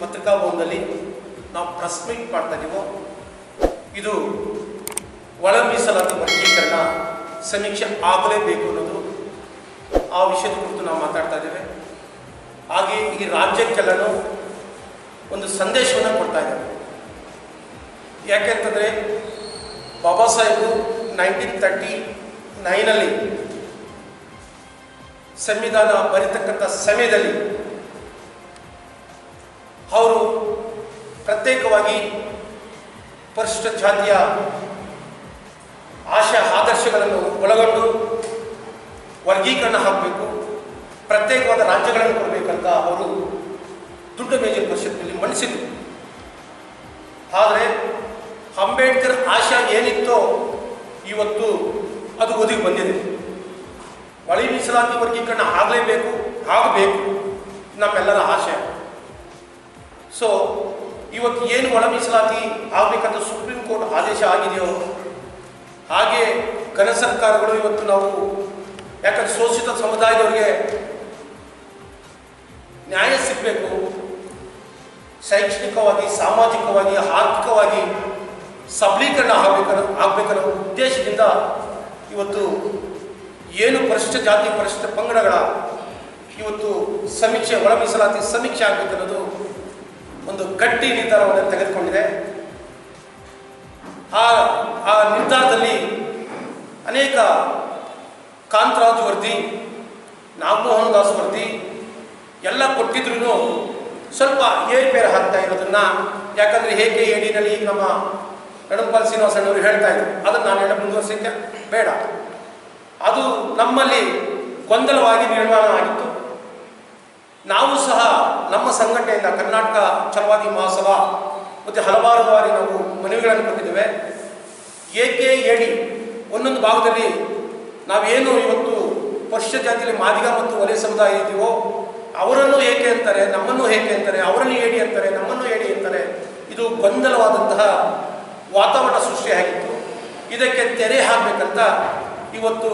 ಪತ್ರಿಕಾಭವನದಲ್ಲಿ ನಾವು press meet ಮಾಡ್ತಾ ಇದೀವೋ, ಇದು ಒಳ ಮೀಸಲಾತಿ ವರ್ಗೀಕರಣ ಸಮೀಕ್ಷೆ ಆಗಲೇಬೇಕು ಅನ್ನೋದು ಆ ವಿಷಯದ ಕುರಿತು ನಾವು ಮಾತಾಡ್ತಾ ಇದ್ದೇವೆ. ಹಾಗೆ ಈ ರಾಜ್ಯಕ್ಕೆಲ್ಲನೂ ಒಂದು ಸಂದೇಶವನ್ನು ಕೊಡ್ತಾ ಇದ್ದೇವೆ. ಯಾಕೆಂತಂದರೆ ಬಾಬಾ ಸಾಹೇಬರು ನೈನ್ಟೀನ್ ತರ್ಟಿ ನೈನಲ್ಲಿ ಸಂವಿಧಾನ ಬರೀತಕ್ಕಂಥ ಸಮಯದಲ್ಲಿ ಅವರು ಪ್ರತ್ಯೇಕವಾಗಿ ಪರಿಶಿಷ್ಟ ಜಾತಿಯ ಆಶಯ ಆದರ್ಶಗಳನ್ನು ಒಳಗೊಂಡು ವರ್ಗೀಕರಣ ಹಾಕಬೇಕು, ಪ್ರತ್ಯೇಕವಾದ ರಾಜ್ಯಗಳನ್ನು ಕೊಡಬೇಕಂತ ಅವರು ದುಡ್ಡ ಮೇಜಿನ ಪರಿಷತ್ನಲ್ಲಿ ಮಂಡಿಸಿದರು ಆದರೆ ಅಂಬೇಡ್ಕರ್ ಆಶಯ ಏನಿತ್ತೋ ಇವತ್ತು ಅದು ಒದಗಿ ಬಂದಿದೆ. ಮಳೆ ಮೀಸಲಾತಿ ವರ್ಗೀಕರಣ ಆಗಲೇಬೇಕು, ಆಗಬೇಕು. ನಮ್ಮೆಲ್ಲರ ಆಶಯ ಸೊ ಇವತ್ತು ಏನು ಒಳ ಮೀಸಲಾತಿ ಆಗಬೇಕಂತ ಸುಪ್ರೀಂ ಕೋರ್ಟ್ ಆದೇಶ ಆಗಿದೆಯೋ, ಹಾಗೆ ಘನ ಸರ್ಕಾರಗಳು ಇವತ್ತು ನಾವು ಯಾಕಂದ್ರೆ ಶೋಷಿತ ಸಮುದಾಯದವರಿಗೆ ನ್ಯಾಯ ಸಿಗಬೇಕು. ಶೈಕ್ಷಣಿಕವಾಗಿ, ಸಾಮಾಜಿಕವಾಗಿ, ಆರ್ಥಿಕವಾಗಿ ಸಬಲೀಕರಣ ಆಗಬೇಕನ್ನೋ ಆಗಬೇಕನ್ನೋ ಉದ್ದೇಶದಿಂದ ಇವತ್ತು ಏನು ಪರಿಶಿಷ್ಟ ಜಾತಿ, ಪರಿಶಿಷ್ಟ ಪಂಗಡಗಳ ಇವತ್ತು ಸಮೀಕ್ಷೆ ಒಳ ಮೀಸಲಾತಿ ಸಮೀಕ್ಷೆ ಆಗಬೇಕನ್ನೋದು ಒಂದು ಗಟ್ಟಿ ನಿರ್ಧಾರವನ್ನು ತೆಗೆದುಕೊಂಡಿದೆ. ಆ ಆ ನಿರ್ಧಾರದಲ್ಲಿ ಅನೇಕ ಕಾಂತರಾಜ್ ವರದಿ ನಾಗಮೋಹನ್ ದಾಸ್ ವರದಿ ಎಲ್ಲ ಕೊಟ್ಟಿದ್ರು ಸ್ವಲ್ಪ ಏರುಪೇರು ಆಗ್ತಾ ಇರೋದನ್ನ, ಯಾಕಂದ್ರೆ ಹೇಗೆ ಏಡಿನಲ್ಲಿ ನಮ್ಮ ನಡಂಪಾಲ್ ಶ್ರೀನಿವಾಸಣ್ಣವರು ಹೇಳ್ತಾ ಇದ್ರು. ಅದನ್ನು ನಾನು ಹೇಳ ಮುಂದುವರಿಸಿದ್ದೆ ಬೇಡ. ಅದು ನಮ್ಮಲ್ಲಿ ಗೊಂದಲವಾಗಿ ನಿರ್ಮಾಣ ಆಗಿತ್ತು. ನಾವು ಸಹ ನಮ್ಮ ಸಂಘಟನೆಯಿಂದ ಕರ್ನಾಟಕ ಛಲವಾದಿ ಮಹಾಸಭಾ ಮತ್ತು ಹಲವಾರು ಬಾರಿ ನಾವು ಮನವಿಗಳನ್ನು ಕೊಟ್ಟಿದ್ದೇವೆ. ಏಕೆ ಎಡಿ ಒಂದೊಂದು ಭಾಗದಲ್ಲಿ ನಾವೇನು ಇವತ್ತು ಪಶ್ಚ ಜಾತಿಯಲ್ಲಿ ಮಾದಿಗ ಮತ್ತು ಒಲೆ ಸಮುದಾಯ ಇದೆಯೋ, ಅವರನ್ನು ಏಕೆ ಅಂತಾರೆ, ನಮ್ಮನ್ನು ಏಕೆ ಅಂತಾರೆ, ಅವರನ್ನು ಏಡಿ ಅಂತಾರೆ, ನಮ್ಮನ್ನು ಏಡಿ ಅಂತಾರೆ, ಇದು ಗೊಂದಲವಾದಂತಹ ವಾತಾವರಣ ಸೃಷ್ಟಿಯಾಗಿತ್ತು ಇದಕ್ಕೆ ತೆರೆ ಹಾಕಬೇಕಂತ ಇವತ್ತು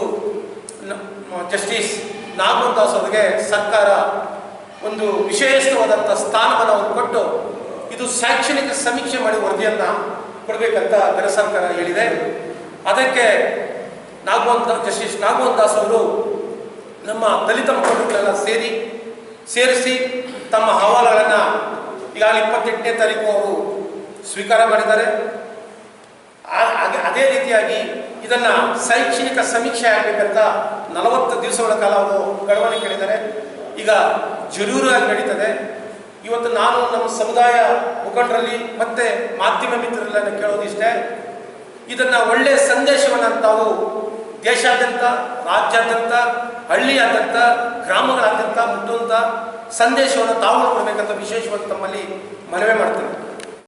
ಜಸ್ಟಿಸ್ ನಾಗಮೋಹನ್ ದಾಸ್ ಅವರಿಗೆ ಸರ್ಕಾರ ಒಂದು ವಿಶೇಷವಾದಂಥ ಸ್ಥಾನವನ್ನು ಅವರು ಕೊಟ್ಟು ಇದು ಶೈಕ್ಷಣಿಕ ಸಮೀಕ್ಷೆ ಮಾಡಿ ವರದಿಯನ್ನು ಕೊಡಬೇಕಂತ ಬೇರೆ ಸರ್ಕಾರ ಹೇಳಿದೆ. ಅದಕ್ಕೆ ನಾಗವಂತ ಜಸ್ಟಿಸ್ ನಾಗಮೋಹನ್ ದಾಸ್ ಅವರು ನಮ್ಮ ದಲಿತ ಮುಖಂಡರುಗಳೆಲ್ಲ ಸೇರಿ, ಸೇರಿಸಿ ತಮ್ಮ ಅಹವಾಲುಗಳನ್ನು ಈಗಾಗಲೇ ಇಪ್ಪತ್ತೆಂಟನೇ ತಾರೀಕು ಅವರು ಸ್ವೀಕಾರ ಮಾಡಿದ್ದಾರೆ. ಅದೇ ರೀತಿಯಾಗಿ ಇದನ್ನು ಶೈಕ್ಷಣಿಕ ಸಮೀಕ್ಷೆ ಆಗಬೇಕಂತ ನಲವತ್ತು ದಿವಸಗಳ ಕಾಲ ಅವರು ಗಡವಣೆ ಕೇಳಿದ್ದಾರೆ. ಈಗ ಜರೂರಾಗಿ ನಡೀತದೆ. ಇವತ್ತು ನಾನು ನಮ್ಮ ಸಮುದಾಯ ಮುಖಂಡರಲ್ಲಿ ಮತ್ತೆ ಮಾಧ್ಯಮ ಮಿತ್ರರಲ್ಲ ಕೇಳೋದಿಷ್ಟೇ ಇದನ್ನ ಒಳ್ಳೆ ಸಂದೇಶವನ್ನು ತಾವು ದೇಶಾದ್ಯಂತ, ರಾಜ್ಯಾದ್ಯಂತ, ಹಳ್ಳಿಯಾದ್ಯಂತ, ಗ್ರಾಮಗಳಾದ್ಯಂತ ಮುಟ್ಟುವಂಥ ಸಂದೇಶವನ್ನು ತಾವು ಕೊಡಬೇಕಂತ ವಿಶೇಷವಾಗಿ ತಮ್ಮಲ್ಲಿ ಮನವಿ ಮಾಡ್ತೇನೆ.